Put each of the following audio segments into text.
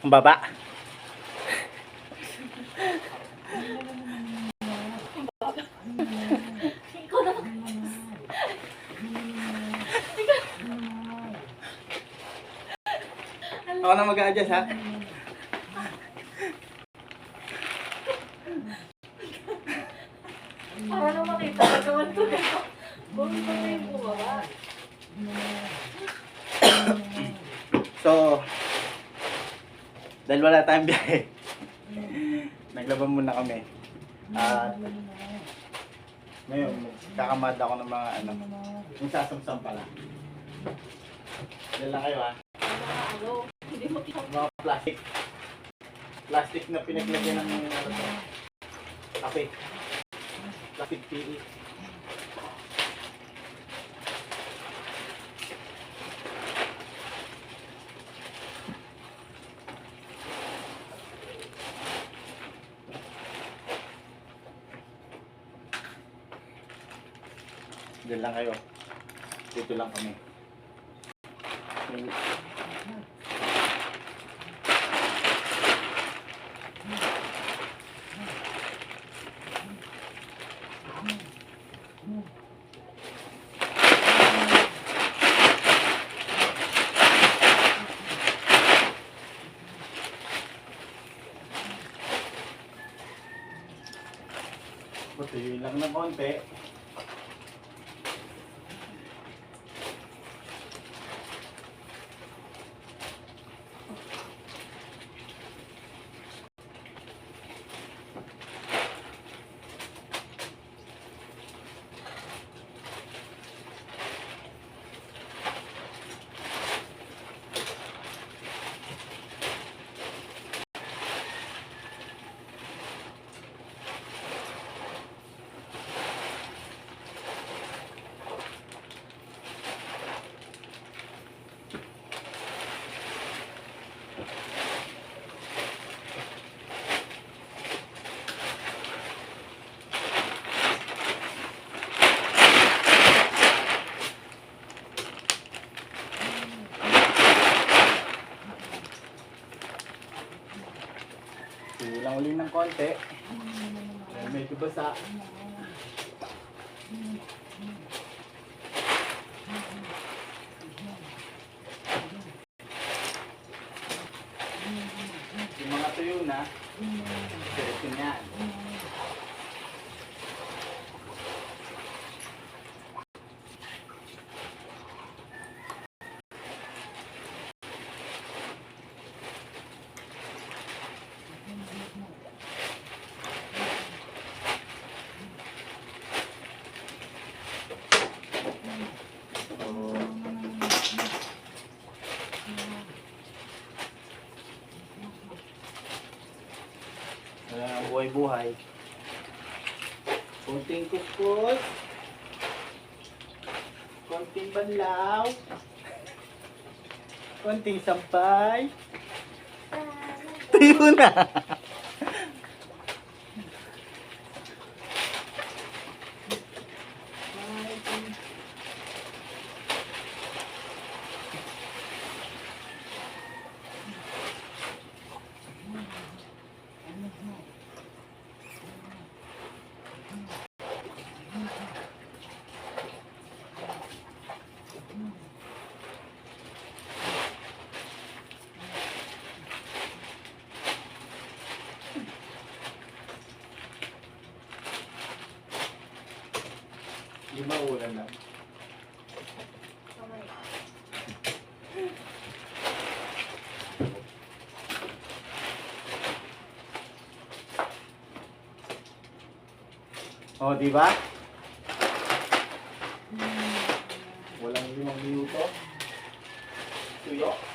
Ang baba. Na Ako na mag-a-adjust ha. Para na makita ka naman to. Bumi pa na yung bumaba. So, dahil wala tayong biyahe, naglaban muna kami. At ngayon, kakamad ako ng mga ano, yung sasamsam pala. Lang kayo ha, kita. mga plastic. Plastic na pinaglagyan ng ano to, kape. Plastic. PE. Diyan lang kayo. Dito lang kami. Buti lang ng konti. Ng konti. Dahil medyo basa. Yung mga tuyo na, diretso na yan. So, uh, buhay-buhay. Kunting kuskos. Kunting banlaw. Kunting sampay. Tuyo na. Lima ulan lang. Oh, di ba? Walang limang minuto. Tuyo.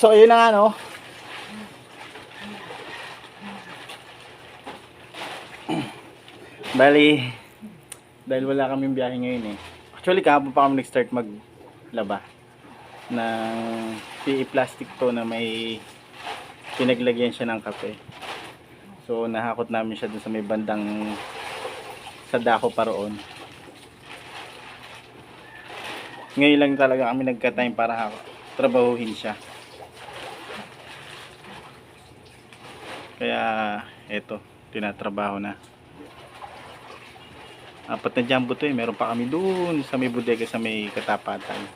So, ayun na nga, no? Bali, dahil wala kaming biyahe ngayon eh. Actually, kahapon pa kami nag-start maglaba ng PE plastic to na may pinaglagyan siya ng kape. So, nahakot namin siya dun sa may bandang sa dako pa roon. Ngayon lang talaga kami nagka-time para trabahuhin siya. Kaya, eto, tinatrabaho na. Apat na jumbo to eh. Meron pa kami doon sa may bodega sa may katapatan.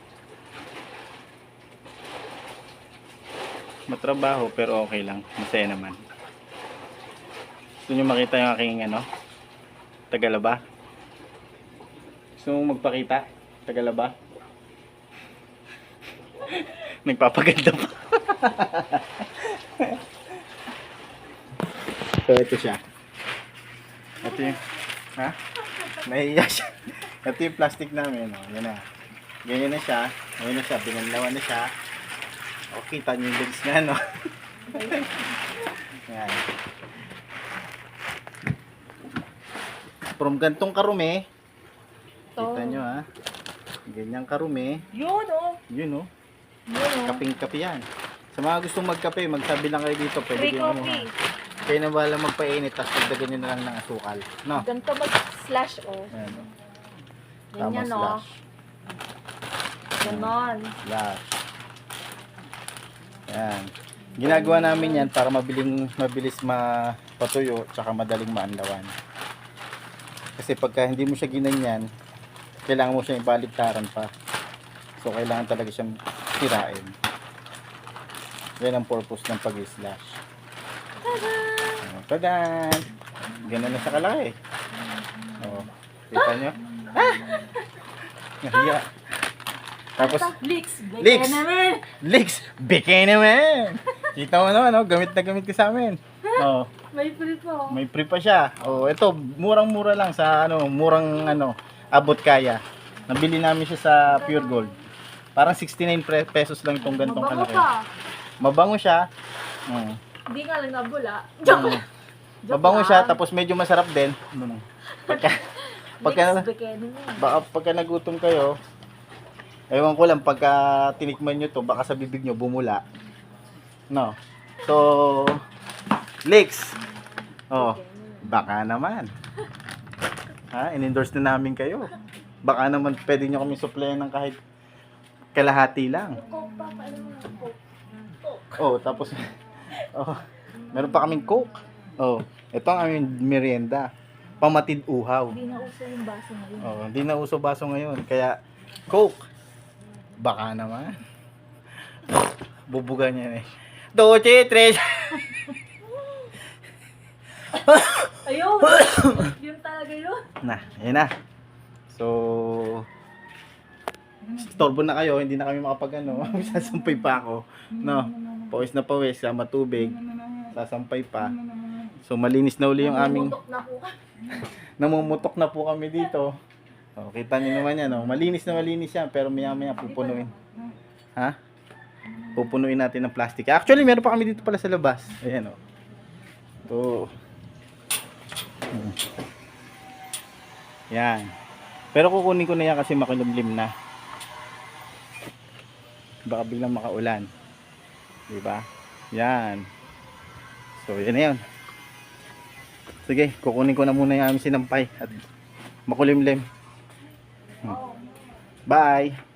Matrabaho pero okay lang. Masaya naman. Gusto nyo makita yung aking ano? Tagalaba? Gusto mo magpakita? Tagalaba? Nagpapaganda pa. so, ito siya. Ito yung... Ha? Nahiya siya. Ito yung plastic namin. Oh. Yan na. Ganyan na siya. Ganyan na siya. Binanlawan na siya. O, kita niyo yung legs niya, no? Yan. From gantong karumi, kita nyo ha. Ganyang karumi. Yun, oh. Yun, oh. Yun, oh. Kaping-kape yan. Sa mga gustong magkape, magsabi lang kayo dito. Pwede Free kayo coffee. Kayo na bahala magpainit, tapos pagdagan nyo na lang ng asukal. No? Ganito mag-slash, oh. Ayan, oh. Ganyan, Tama, oh. slash. Ganon. Slash. Yan. Ginagawa namin yan para mabiling, mabilis mapatuyo tsaka madaling maanlawan. Kasi pagka hindi mo siya ginanyan, kailangan mo siya ibaliktaran pa. So kailangan talaga siyang sirain. Yan ang purpose ng pag-slash. Oh, Tadan! Ganun na siya kalaki. Oh, kita nyo? Ah! Nahiya. Tapos, Leaks. Leaks. Beke naman. Leaks, beke naman. Kita mo naman, no? gamit na gamit ka sa amin. Oh, May free po. may free pa siya. Oh, ito, murang-mura lang sa ano, murang ano, abot kaya. Nabili namin siya sa Pure Gold. Parang 69 pre- pesos lang itong gantong Mabango kalaki. pa. Mabango siya. Mm. Hindi nga lang nabula. Joke Mm. Joke Mabango lang. siya, tapos medyo masarap din. Ano, Pagka, pagka, baka pagka nagutom kayo, ewan ko lang, pagka tinikman nyo to, baka sa bibig nyo bumula. No. So, Leaks. Oh, baka naman. Ha, in-endorse na namin kayo. Baka naman pwede nyo kami supplyan ng kahit kalahati lang. Oh, tapos, oh, meron pa kaming coke. Oh, ito ang aming merienda. Pamatid uhaw. Hindi na uso yung baso ngayon. Oh, hindi na uso baso ngayon. Kaya, Coke. Baka naman. Bubuga niya eh. Doche, tres. Ayun! yun talaga yun. na, yun na. So, storbo na kayo. Hindi na kami makapag ano. Sasampay pa ako. No, pawis na pawis. Sama tubig. Sasampay pa. So, malinis na uli yung aming... Namumutok na po kami dito. Oh, kita niyo naman yan, oh. Malinis na malinis yan, pero maya maya pupunuin. Ha? Pupunuin natin ng plastic. Actually, meron pa kami dito pala sa labas. Ayan, oh. Ito. Yan. Pero kukunin ko na yan kasi makilimlim na. Baka biglang makaulan. Diba? Yan. So, yan na yan. Sige, kukunin ko na muna yung aming sinampay at makulimlim. Hmm. Bye!